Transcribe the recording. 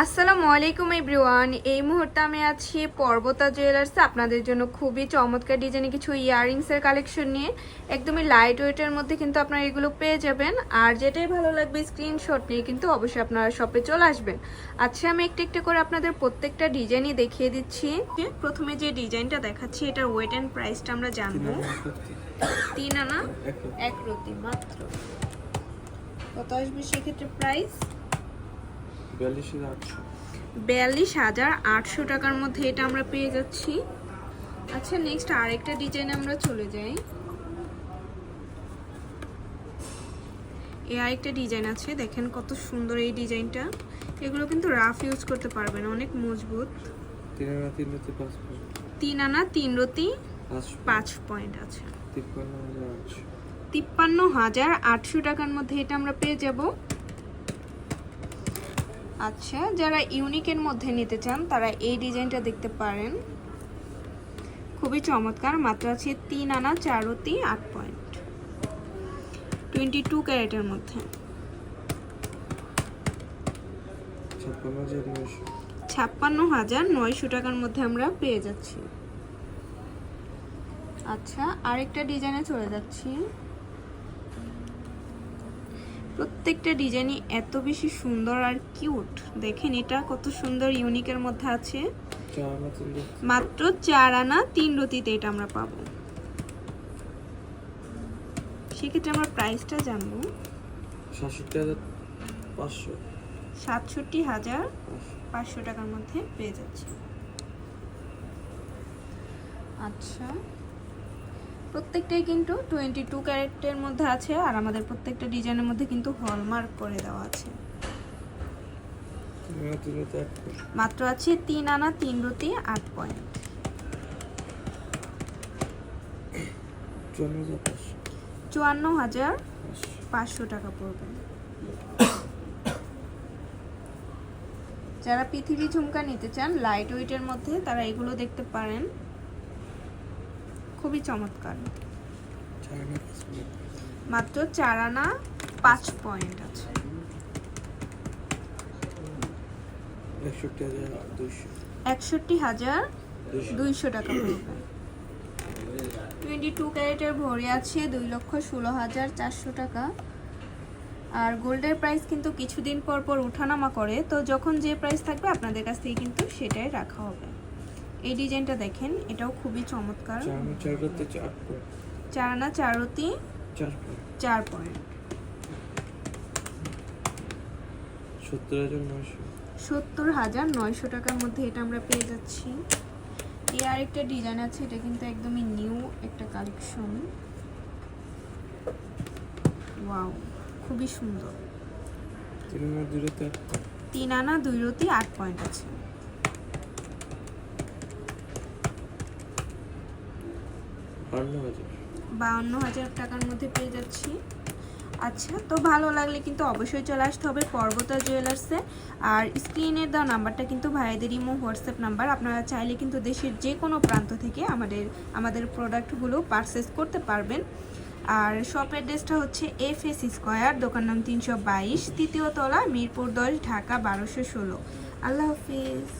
আসসালামু আলাইকুম এভরিওয়ান। এই মুহূর্তে আমি আছি পর্বতা জুয়েলার্সে। আপনাদের জন্য খুবই চমৎকার ডিজাইনে কিছু ইয়াররিংসের কালেকশন নিয়ে। একদমই লাইট ওয়েটের মধ্যে কিন্তু আপনারা এগুলো পেয়ে যাবেন। আর যেটাই ভালো লাগবে স্ক্রিনশট নিয়ে কিন্তু অবশ্যই আপনারা শপে চলে আসবেন। আচ্ছা আমি একটু একটু করে আপনাদের প্রত্যেকটা ডিজাইনই দেখিয়ে দিচ্ছি। প্রথমে যে ডিজাইনটা দেখাচ্ছি এটার ওয়েট অ্যান্ড প্রাইসটা আমরা জানব। তিন আনা এক রতি। মাত্র। কত আসবে সেক্ষেত্রে প্রাইস বিয়াল্লিশ হাজার আটশো। টাকার মধ্যে এটা আমরা পেয়ে যাচ্ছি। আচ্ছা নেক্সট আরেকটা ডিজাইনে আমরা চলে যাই। এই আরেকটা ডিজাইন আছে দেখেন কত সুন্দর এই ডিজাইনটা এগুলো কিন্তু রাফ ইউজ করতে পারবেন অনেক মজবুত। তিন আনা তিন রাতে পাঁচ পয়েন্ট। আছে আটশো। তিপ্পান্ন হাজার আটশো টাকার মধ্যে এটা আমরা পেয়ে যাব। আচ্ছা যারা ইউনিকের মধ্যে নিতে চান তারা এই ডিজাইনটা দেখতে পারেন। খুবই চমৎকার মাত্র আছে তিন আনা চারতি আট পয়েন্ট টোয়েন্টি টু ক্যারেটের মধ্যে। ছাপ্পান্ন হাজার নয়শো। ছাপ্পান্ন হাজার নয়শো টাকার মধ্যে আমরা পেয়ে যাচ্ছি। আচ্ছা আরেকটা ডিজাইনে চলে যাচ্ছি। প্রত্যেকটা ডিজাইনই এত বেশি সুন্দর আর কিউট। দেখেন এটা কত সুন্দর ইউনিকের মধ্যে আছে। মাত্র চার আনা তিন রতিতে এটা আমরা পাবো। সেক্ষেত্রে আমরা প্রাইসটা জানব। সাতষট্টি হাজার পাঁচশো। সাতষট্টি হাজার পাঁচশো টাকার মধ্যে পেয়ে যাচ্ছি। আচ্ছা। প্রত্যেকটাই কিন্তু টোয়েন্টি টু ক্যারেটের মধ্যে আছে আর আমাদের প্রত্যেকটা ডিজাইনের মধ্যে কিন্তু হলমার্ক করে দেওয়া আছে। মাত্র আছে তিন আনা, তিন রতি, আট পয়েন্ট চুয়ান্ন হাজার পাঁচশো টাকা পড়বে। যারা পৃথিবী ঝুমকা নিতে চান লাইট ওয়েটের মধ্যে তারা এগুলো দেখতে পারেন। খুবই চমৎকার। মাত্র চার আনা পাঁচ পয়েন্ট আছে। একষট্টি হাজার দুইশো। টাকা পড়বে। টোয়েন্টি টু ক্যারেটের ভরি আছে দুই লক্ষ ষোলো হাজার চারশো টাকা। আর গোল্ডের প্রাইস কিন্তু কিছুদিন পর পর উঠানামা করে তো যখন যে প্রাইস থাকবে আপনাদের কাছ থেকে কিন্তু সেটাই রাখা হবে। এই ডিজাইনটা দেখেন এটাও খুবই চমৎকার। চার আনা চারতি চার পয়েন্ট সত্তর হাজার নয়শো। টাকার মধ্যে এটা আমরা পেয়ে যাচ্ছি। এই আরেকটা ডিজাইন আছে এটা কিন্তু একদমই নিউ একটা কালেকশন। ওয়াও খুবই সুন্দর। তিন আনা দুই রতি আট পয়েন্ট আছে বান্ন হাজার বাউন্ন হাজার। টাকার মধ্যে পেয়ে যাচ্ছি। আচ্ছা তো ভালো লাগলে কিন্তু অবশ্যই চলে আসতে হবে পর্বতা জুয়েলার্সে আর স্ক্রিনের দেওয়া নাম্বারটা কিন্তু ভাইদের ইমো, হোয়াটসঅ্যাপ নাম্বার। আপনারা চাইলে কিন্তু দেশের যে কোনো প্রান্ত থেকে আমাদের আমাদের প্রোডাক্টগুলো পারচেস করতে পারবেন। আর শপ অ্যাড্রেসটা হচ্ছে এফ এস স্কোয়ার দোকান নাম তিনশো বাইশ, তৃতীয় তলা, মিরপুর দশ, ঢাকা বারোশো ষোলো। আল্লাহ হাফিজ।